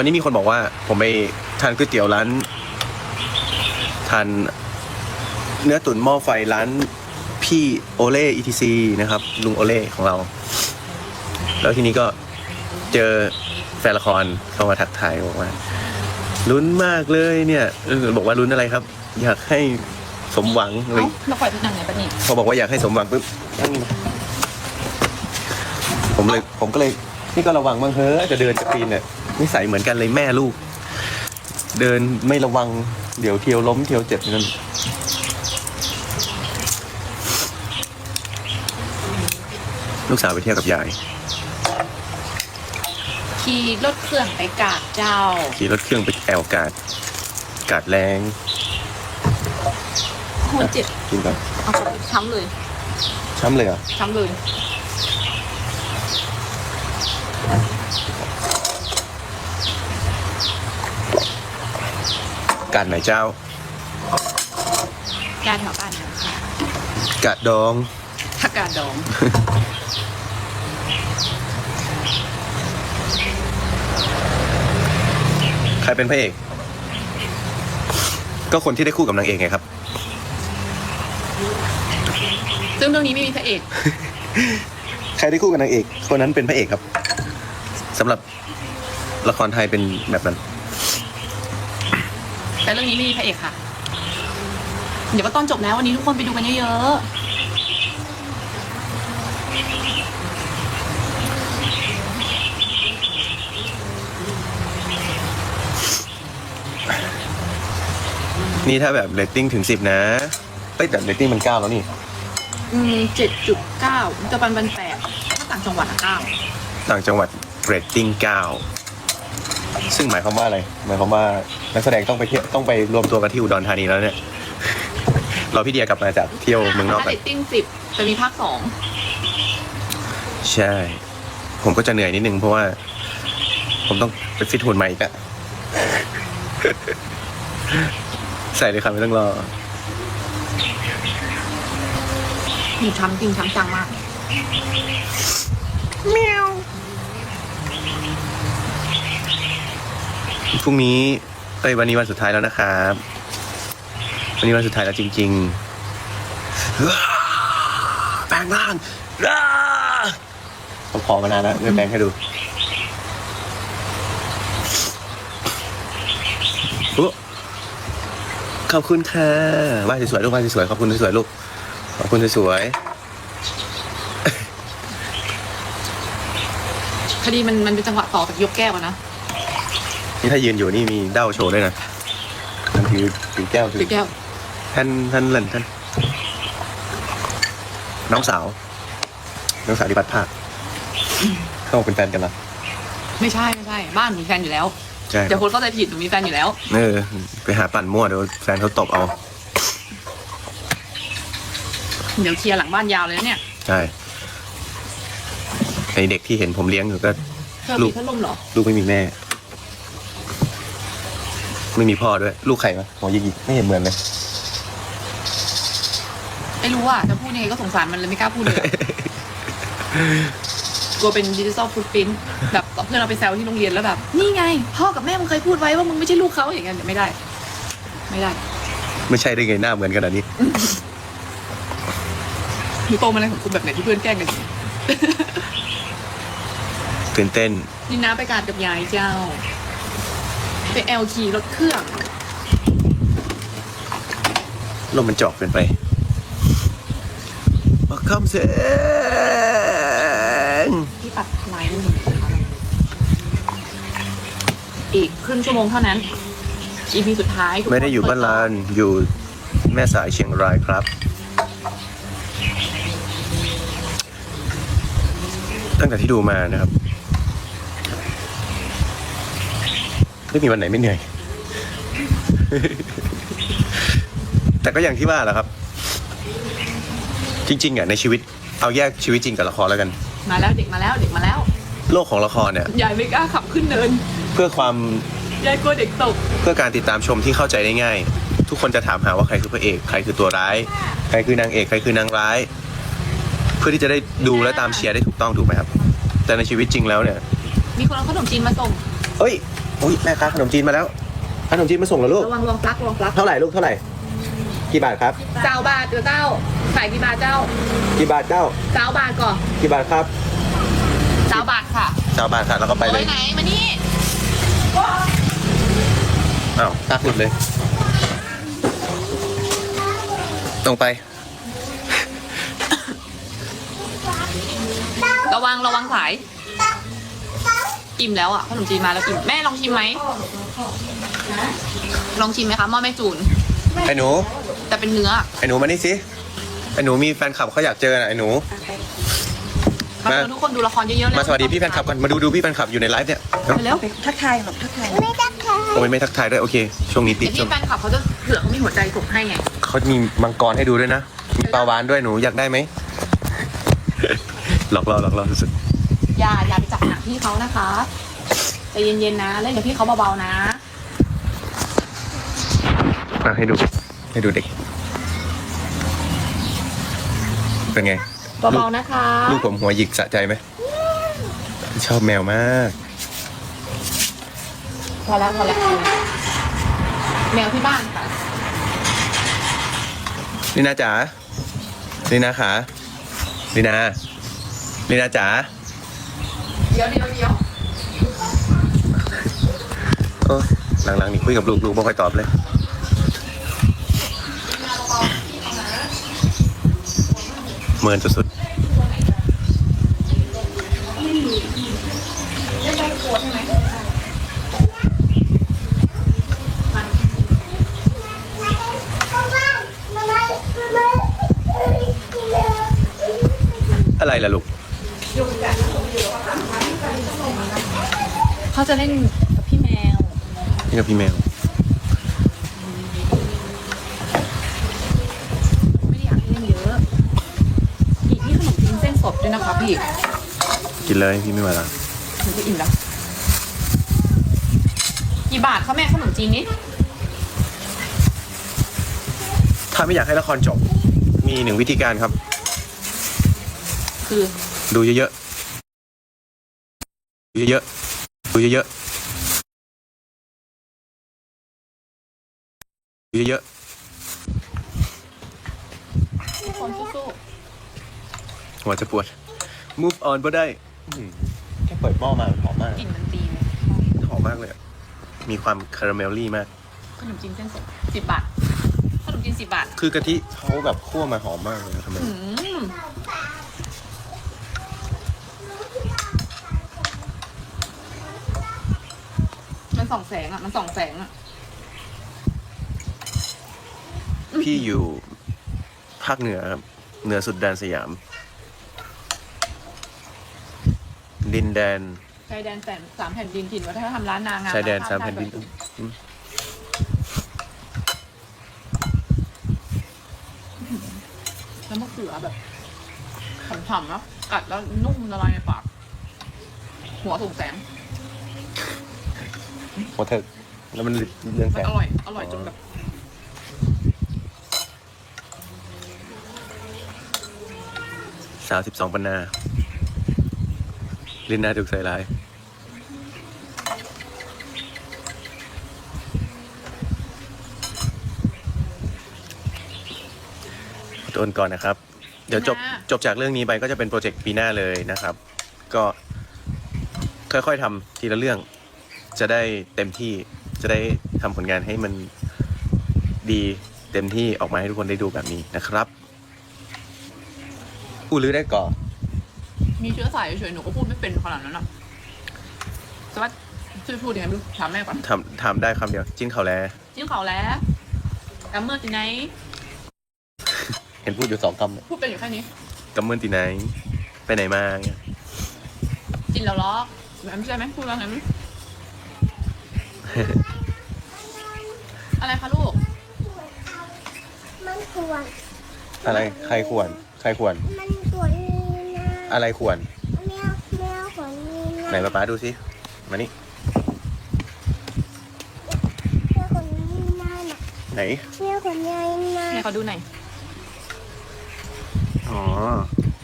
วันนี้มีคนบอกว่า ผมไปทานก๋วยเตี๋ยวร้าน ทานเนื้อตุ๋นหม้อไฟร้านพี่โอเล่ ETC นะครับ ลุงโอเล่ของเรา แล้วทีนี้ก็เจอแฟนละครเข้ามาทักทายบอกว่าลุ้นมากเลยเนี่ยเออบอกว่าลุ้นอะไรครับ อยากให้สมหวังอะไรเอ้าเราปล่อยทุกอย่างไงปะนี่พอบอกว่าอยากให้สมหวังปุ๊บนั่งนี่มาผมเลยผมก็เลยนี่ก็ระวังบ้างเฮ้อะจะเดินจะปีนเนี่ย นิสัยเหมือนกันเลยแม่ลูก เดินไม่ระวัง เดี๋ยวเที่ยวล้มเที่ยวเจ็บนั่นลูกสาวไปเที่ยวกับยาย ขี่รถเครื่องไปกราบเจ้า ขี่รถเครื่องไปแอวกาดกาดแรงหัวเจ็บกินก่อนเอาไปช้ำเลยช้ำเลยเหรอช้ำเลย กาดไหนเจ้า การแถวบ้านเนี่ยค่ะกาดดองถ้ากาดดอง ใครเป็นพระเอก ก็คนที่ได้คู่กับนางเอกไงครับ ซึ่งเรื่องนี้ไม่มีพระเอก ใครได้คู่กับนางเอก คนนั้นเป็นพระเอกครับสำหรับละครไทยเป็นแบบนั้น แต่เรื่องนี้ไม่มีพระเอกค่ะ เดี๋ยวก็ตอนจบแล้ววันนี้ทุกคนไปดูกันเยอะนี่ถ้าแบบเรตติ้งถึงสิบนะเอ้ยแต่เรตติ้งมันเก้าแล้วนี่ ๆอืมเจ็ดจุดเก้าจะปันปันแปดถ้าต่างจังหวัดอะเก้าต่างจังหวัดเรตติ้งเก้า ซึ่งหมายความว่าอะไร หมายความว่านักแสดงต้องไปเที่ยวต้องไปรวมตัวกันที่อุดรธานีแล้วเนี่ย เราพี่เดียกลับมาจากเที่ยวเมืองนอกถ้ากัเรนตติ้งสิบจะมีภาคสองใช่ ผมก็จะเหนื่อยนิดนึงเพราะว่า ผมต้องไปฟิตหุ่นใหม่อีกอะ ใส่เลยครับไม่ต้องรอ มีช้ำจริงช้ำจังมาก พรุ่งนี้เอ้ยวันนี้วันสุดท้ายแล้วนะครับ วันนี้วันสุดท้ายแล้วจริงๆแปลงร่างผมขอมานานแล้วไม่แปลงให้ดูขอบคุณค่ะไหวสวยๆลูกไหวสวยๆขอบคุณสวยๆลูกขอบคุณสวยๆคดีมันมันเป็นจังหวะต่อจากยกแก้วอะนะ นี่ถ้ายืนอยู่นี่มีเด้าโชว์ด้วยนะมันถือถือแก้วถืยอกแก้ว ท่านท่านเล่นท่าน น้องสาว น้องสาวที่บัดภาคเข้ามาเป็นแฟนกันละไม่ใช่ไม่ใช่ บ้านมีแฟนอยู่แล้วใช่เดี๋ยวคนเข้าใจผิดหนูมีแฟนอยู่แล้ว เออไปหาปั่นมั่วเดี๋ยวแฟนเขาตบเอาเดี๋ยวเคลียร์หลังบ้านยาวเลยนะเนี่ยใช่ไอเด็กที่เห็นผมเลี้ยงอยู่ก็ เธอลูมีกพัดลมเหรอ ลูกไม่มีแม่ ไม่มีพ่อด้วย ลูกใครวะหัวยิกๆไม่เห็นเหมือนเลย ไม่รู้อะจะพูดยังไงก็สงสารมันเลยไม่กล้าพูดเลยอะ กลัวเป็นดิจิตอลฟุตปรินแบบเพื่อนเราไปแซวที่โรงเรียนแล้วแบบ นี่ไง พ่อกับแม่มึงเคยพูดไว้ว่ามึงไม่ใช่ลูกเขาอย่างเงี้ยไม่ได้ ไม่ได้ไม่ใช่ได้ไงหน้าเหมือนขนาดนี้ หนูโตมาในสังคมแบบไหนที่เพื่อนแกล้งกันตื่นเต้น นี่นะไปการกับยายเจ้า ไปแอลขี่รถเครื่อง ลมมันเจอกเกินไปมาคำเสียงที่ปัดลายนี่อีกครึ่งชั่วโมงเท่านั้น EP สุดท้ายทุกคนไม่ได้อยู่บ้านลาน อยู่แม่สายเชียงรายครับ ตั้งแต่ที่ดูมานะครับ ไม่มีวันไหนไม่เหนื่อย แต่ก็อย่างที่ว่าแหละครับ จริง ๆอะในชีวิตเอาแยกชีวิตจริงกับละครแล้วกัน มาแล้วเด็กมาแล้วเด็กมาแล้วโลกของละครเนี่ย ยายไม่กล้าขับขึ้นเนินเพื่อความยายกลัวเด็กตก เพื่อการติดตามชมที่เข้าใจได้ง่าย ทุกคนจะถามหาว่าใครคือพระเอก ใครคือตัวร้าย ใครคือนางเอก ใครคือนางร้าย เพื่อที่จะได้ดูและตามเชียร์ได้ถูกต้องถูกไหมครับ แต่ในชีวิตจริงแล้วเนี่ย มีคนเอาขนมจีนมาส่ง เอ้ย อุ้ยแม่ค้าขนมจีนมาแล้วขนมจีนมาส่งแล้วลูก ระวังระวังปลั๊กระวังปลั๊กเท่าไหร่ลูกเท่าไหร่ กี่บาทครับ เจ้าบาทเดี๋ยวเจ้าขายกี่บาทเจ้ากี่บาทเจ้า เจ้าบาทก่อนกี่บาทครับเจ้าบาทค่ะเจ้าบาทค่ะแล้วก็ไปเลยไหนมานี่อ้าวตากหลุดเลย ตรงไป ระวังระวังสาย อิ่มแล้วอะขนมจีนมาแล้วอิ่มแม่ลองชิมไหมลองชิมไหมคะหม้อแม่จูน ไอ้หนู แต่เป็นเนื้อไอ้หนูมานี่สิ ไอ้หนูมีแฟนคลับเขาอยากเจอน่ะไอ้หนูมามาเจอทุกคนดูละครเยอะๆเลยมาสวัสดีพี่แฟนคลับกัน มาดูดูพี่แฟนคลับอยู่ในไลฟ์เนี่ยไปเร็วทักทายหรอกทักทายไม่ได้ค่ะโอ้ยไม่ทักทายด้วยโอเค ช่วงนี้ติเดี๋ดยวพี่แฟนคลับเขาจะเผื่อเขามีหัวใจส่งให้ไงเขามีมังกรให้ดูด้วยนะ มีปลาวานด้วยหนูอยากได้ไหมหลอกล่อหลอกล่อสุด อย่าอย่าไปจับหนักพี่เขานะคะใจเย็นๆนะเล่นกับพี่เขาเบาๆนะๆมาให้ดู ให้ดูเด็ก เป็นไง เบาๆนะคะลูกผมหัวหยิกสะใจไหม ชอบแมวมาก พอแล้วพอแล้วแมวที่บ้านค่ะลีนาจ๋าลีนาขาลีนาลีนาจ๋าเดี๋ยวเดี๋ยวเดี๋ยวโอ้หลังๆนี่คุยกับลูกลูกไม่ค่อยตอบเลยเมินสุดๆอะไรล่ะลูก เขาจะเล่นกับพี่แมว นี่กับพี่แมว ไม่ได้อยากให้เล่นเยอะอีกนี่ขนมจีนเส้นสดด้วยนะคะพี่กินเลยพี่ไม่มาละหนูจะอิ่มแล้วกี่บาทคะแม่ขนมจีนนี้ถ้าไม่อยากให้ละครจบ มีหนึ่งวิธีการครับ คือ ดูเยอะๆดูเยอะๆ ดูเยอะๆดูเยอะทุกคนสู้ๆหัวจะปวด move on ก็ได้อื้อหือแค่เปิดหม้อมามันหอมมากๆกลิ่นมันตีเลยหอมมากเลยอะมีความคาราเมลลี่มาก ขนมจีนเส้นสดสิบบาท ขนมจีนสิบบาท คือกะทิเขาแบบคั่วมาหอมมากเลยนะทำไม ส่องแสงอะ มันส่องแสงอะ พี่อยู่ภาคเหนือครับเหนือสุดแดนสยาม ดินแดน ชายแดนแสนสามแผ่นดินถิ่นวัฒนธรรมล้านนางามชายแดนสามแผ่นดินอืมแล้วมะเขือแบบฉ่ำๆแล้วกัดแล้วนุ่มละลายในปาก หัวส่งแสง หัวเถิกแล้วมันเรื่องแสมันงอร่อย อร่อยจนแบบสาวสิบสองปันนาลินนาถูกใส่ร้ายขอตัวก่อนนะครับ เดี๋ยวจบปีหน้าจบจากเรื่องนี้ไปก็จะเป็นโปรเจกต์ปีหน้าเลยนะครับ ก็ค่อยๆทำทีละเรื่อง จะได้เต็มที่จะได้ทำผลงานให้มันดีเต็มที่ออกมาให้ทุกคนได้ดูแบบนี้นะครับพูดหรือได้ก่อนมีเชื้อสายเฉยๆหนูก็พูดไม่เป็นขนาดนั้นอะสวัสดีช่วยพูดยังไงไม่รู้ถามแม่ก่อนทำทำได้คำเดียว จิ้นเขาแลจิ้มเขาแล้วกำเมื่อตีไหนเห็นพูดอยู่สองคำเนี่ยพูดเป็นอยู่แค่นี้กำเมินตีไหน ไปไหนมาเนี่ยจินแล้วล้อแบบไม่ใช่ไหมพูดว่าไงไม่รู้ อะไรคะลูก มันควรอะไรใครควรใครควรมันควรนี่นะอะไรควรแมวแมวควรนี่นะไหนป๊าป๊าดูสิมานี่แมวควรนี่นะน่ะไหนแมวควรนี่นะให้เขาดูหน่อยอ๋อ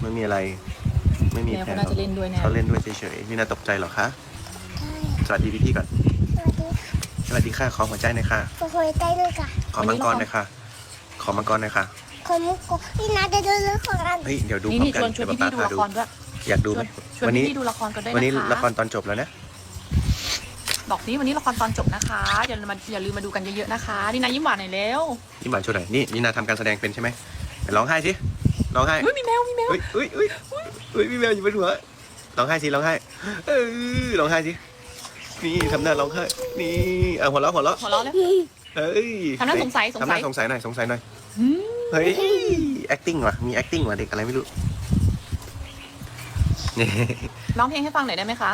ไม่มีอะไร ไม่มีแมวแผเขานน่าจะเล่นด้วยแน่เขาเล่นด้วยเฉยๆนี่น่าตกใจเหรอคะใช่สวัสดีพี่ๆก่อนส วัสวัสดีค่ะ ขอหัวใจหน่อยค่ะ ขอหัวใจด้วยค่ะ ขอมังกรหน่อยค่ะ ขอมังกรหน่อยค่ะ ขอมุกนี่นะจะดูเรื่องของอันเฮ้ยเดี๋ยวดูนี่พร้อนี่มชกันวนชวนเดี๋ยวพี่ป๊าพี่ๆดูพาละดูครด้วยอยากดูชไหมวนชวนวันนี้พี่ๆดูละครกันด้วยวันนี้นะคะละครตอนจบแล้วนะบอกนี้วันนี้ละครตอนจบนะคะอย่าลืมมาอย่าลืมมาดูกันเยอะๆนะคะ นี่นายยิ้มหวานหน่อยเร็วนี่หวานโชว์หน่อยนี่นี่นาทำการแสดงเป็นใช่ไหมไหนร้องไห้สิร้องไห้เฮ้ยมีแมวมีแมวเฮ้ยเฮ้ยเฮ้ยเฮ้ยพี่แมวอยู่บนหัวร้องไห้สิร้องไห้เออร้องไห้สินี่ทำหน้าร้องไห้ นี่เอาหัวเราะหัวเราะหัวเราะเลย เฮ้ยทำหน้าสงสัยสงสัย ทำหน้าสงสัยหน่อยสงสัยหน่อยเฮ้ย acting ว่ะมี acting ว่ะเด็กอะไรไม่รู้นี่ร้องเพลงให้ฟังหน่อยได้ไหมค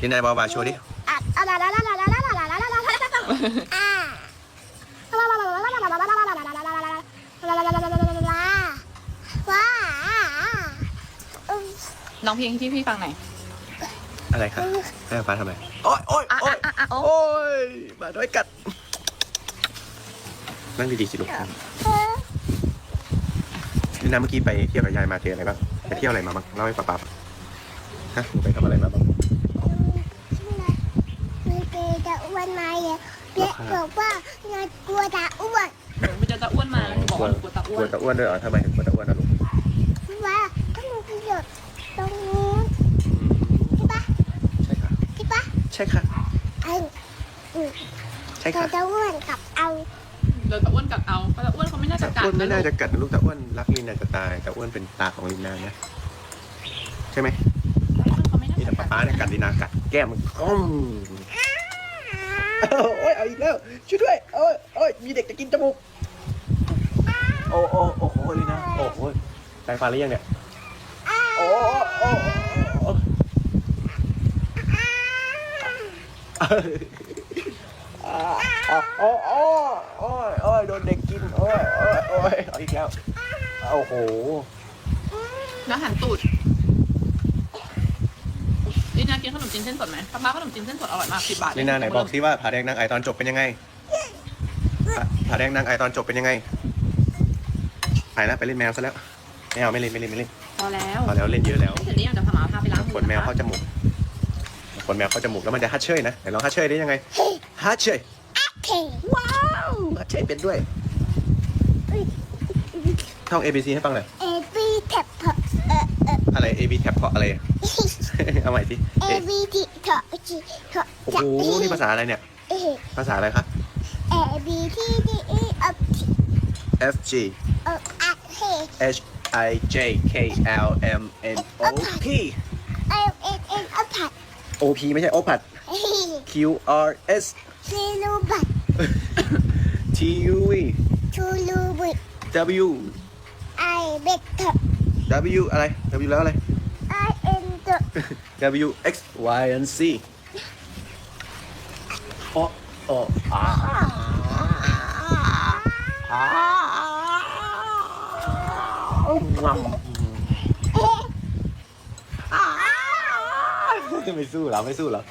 ที่นายบาบาโชว์ดิร้องเพลงที่พี่ฟังหน่อย อะไรคะแม่ฟ้าทำไมโอ๊ยโอ๊ยโอ๊ย โอ้โอ๊ยมาด้วยกัด นั่งดีๆสิลูกนี่นะเมื่อกี้ไปเที่ยวกับยายมาเจออะไรบ้างไปเที่ยวอะไรมาบ้างเล่าให้ป้าป้าฟังฮะหนูไปทำอะไรมาบ้างมีเกจะอ้วนไหมเด็กบอกว่านายกลัวจะอ้วนเดี๋ยวมันจะตะอ้วนมาแล้วบอกว่าหนูกลัวตะอ้กวลัวนตะอ้วนด้วยเหรอทำไมถึงกลัวตะอ้วนนะลูกว่าต้องมีหยดตรงนี้ใช่ปะใช่ค่ะใช่ปะใช่ค่ะ ไอ้ใช่เราค่ะจะอ้วนกับเอาเดี๋ยวตะอ้วนกัดเอาเพราะตะอ้วนเขาไม่น่าจะตะกัดอ้วนไม่น่าลูกจะกัดนะลูกตะอ้วนรักลินนาจะตายตะอ้วนเป็นตาของลินนานะใช่ไหมเขาไม่น่านี่จะแต่ป้าป้าเนี่ยกัดลินนากัดแก้มมันก้มโอ้ยเอาอีกแล้วช่วยด้วยโอ้ยโอ้ยมีเด็กจะกินจมูกโอ้โอ้โอ้โหลินนาโอ้โหแปรงฟันหรือยังเนี่ยโอ้โอ้โอ้ โอ้โอ้โอ้ยโอ้ยโดนเด็กกิน โอ้ยโอ้ยโอ้ยเอาอีกแล้วโอ้โห แล้วหันตูดนี่นากินขนมจีนเส้นสดไหมป้าป้าขนมจีนเส้นสดอร่อยมากสิบบาทลินาไหนบอกซิว่าผาแดงนางไอตอนจบเป็นยังไงผาผาแดงนางไอตอนจบเป็นยังไงไปแล้วไปเล่นแมวซะแล้วไม่เอาไม่เล่นไม่เล่นไม่เล่นพอแล้วพอแล้วเล่นเยอะแล้วเดี๋ยวนี้อยากจะพาหมาพาไปล้างมือขนแมวเข้าจมูก ขนแมวเข้าจมูกแล้วมันจะฮัทเชยนะไหนลองฮัทเชยได้ยังไงฮัทเชยโอเคว้าวฮัทเชยเป็นด้วยท่อง A B C ให้ฟังหน่อยเอบีแท็บเถอะเออเอออะไร A B แท็บเพราะอะไร เอาใหม่สิเอ A บีทีเถอะจีเถอะโอ้โหนี่ภาษาอะไรเนี่ยเอภาษาอะไรครับเอบีทีดีอีอัพที F G เอออัพเฮ H I J K L M N O P เอเอ็นเอ็นอัพพัด O P ไม่ใช่โอพัดเฮ้ Q R S ซีลูบัต T U V ชูลูบิต W ไอเบกเถอะ W อะไร W แล้วอะไร ไอเอ็นเถอะ W X Y and Z โอ้โอ้อาอา ไม่สู้เหรอไม่สู้เหรอ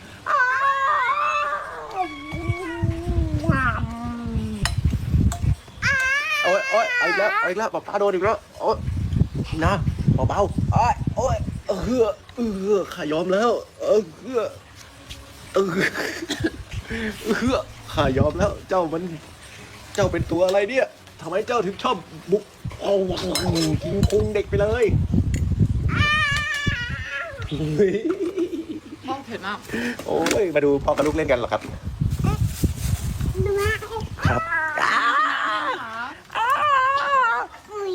โอ้ยโอ้ยเอาอีกแล้วเอาอีกแล้วป้าป้าโดนอีกแล้วโอ้ยนะเบาๆโอ้ยโอ้ยเออเออขายอมแล้วเออเออเออเออขายอมแล้ว เจ้ามัน เจ้าเป็นตัวอะไรเนี่ยทำไมเจ้าถึงชอบบุกเอากินพุงเด็กไปเลยเฮ้ยพ่อเผ็ดมาก โอ้ย มาดูพ่อกับลูกเล่นกันเหรอครับดูว่าครับอุ้ย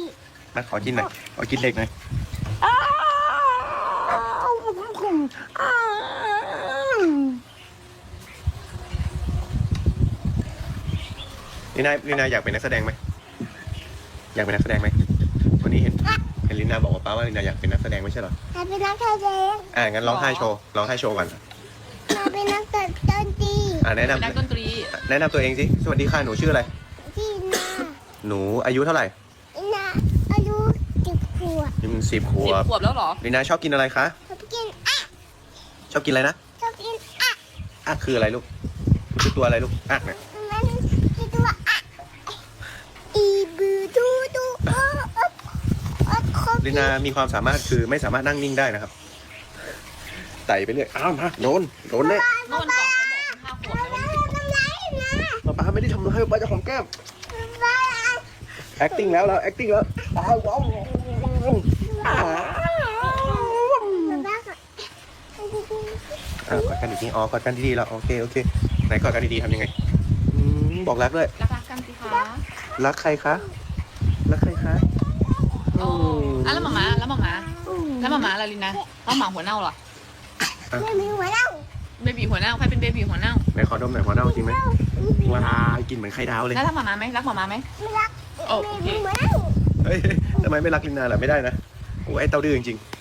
มาขอกินหน่อย ขอกินเด็กหน่อยลีน่าลีน่าอยากเป็นนักแสดงไหม อยากเป็นนักแสดงไหมวันนี้เห็น เห็นลีน่าบอกว่าป้าว่าลีน่าอยากเป็นนักแสดงไม่ใช่เหรอถ้าเป็นนักแสดงอ่างั้นร้องไห้โชว์ร้องไห้โชว์ก่อนถ้าเป็นนักดนตรีอ่าแนะเป็นนักดนนำตรี แนะนำตัวเองสิสวัสดีค่ะหนูชื่ออะไร ที่นาหนูอายุเท่าไหร่นาอายุสิบขวบยังสิบขสิวบบขวบแล้วเหรอลีน่าชอบกินอะไรคะชอบกินอะชอบกินอะไรนะชอบกินอะอะคืออะไรลูกมันคือตัวอะไรลูกอะเนี่ย มันคือตัวอะอีบูดูดูโอ้โอ้โอ้โอ้ ลินามีความสามารถคือไม่สามารถนั่งนิ่งได้นะครับไต่ไปเรื่อยอ้าวมาโดนโดนแน่เมื่อวันก่อนเขาบอกห้าขวบแล้วว่าทำไรป้าไม่ได้ทำร้ายป้าจะหอมแก้มบ้า acting แล้วเรา acting แล้วอ้าวว้าวอ้าวบ้าค่ะอะกอดกันดีๆอ๋อกอดกันดีๆแล้วโอเคโอเคไหนกอดกันดีๆทำยังไงอืมบอกรักเลยรักรักกันสิคะรักใครคะ รักใครคะ โอ้ อะแล้วหมาม้าแล้วหมาม้าแล้วหมาม้าอะไรลินนะแล้วหมาหัวเน่าเหรอไม่มีหัวเน่าเบบีหัวเน่าใครเป็นเบบีหัวเน่าไหนขอดมหน่อยหัวเน่าจริงไหมว้าวกินเหมือนไข่ดาวเลยแล้วรักหมาม้าไหมรักหมาม้าไหมไม่รักโอเคไม่มีหัวเน่าเฮ้ยทำไมไม่รักลินนาล่ะไม่ได้นะโอ้ไอเต้าดื้อจริงๆ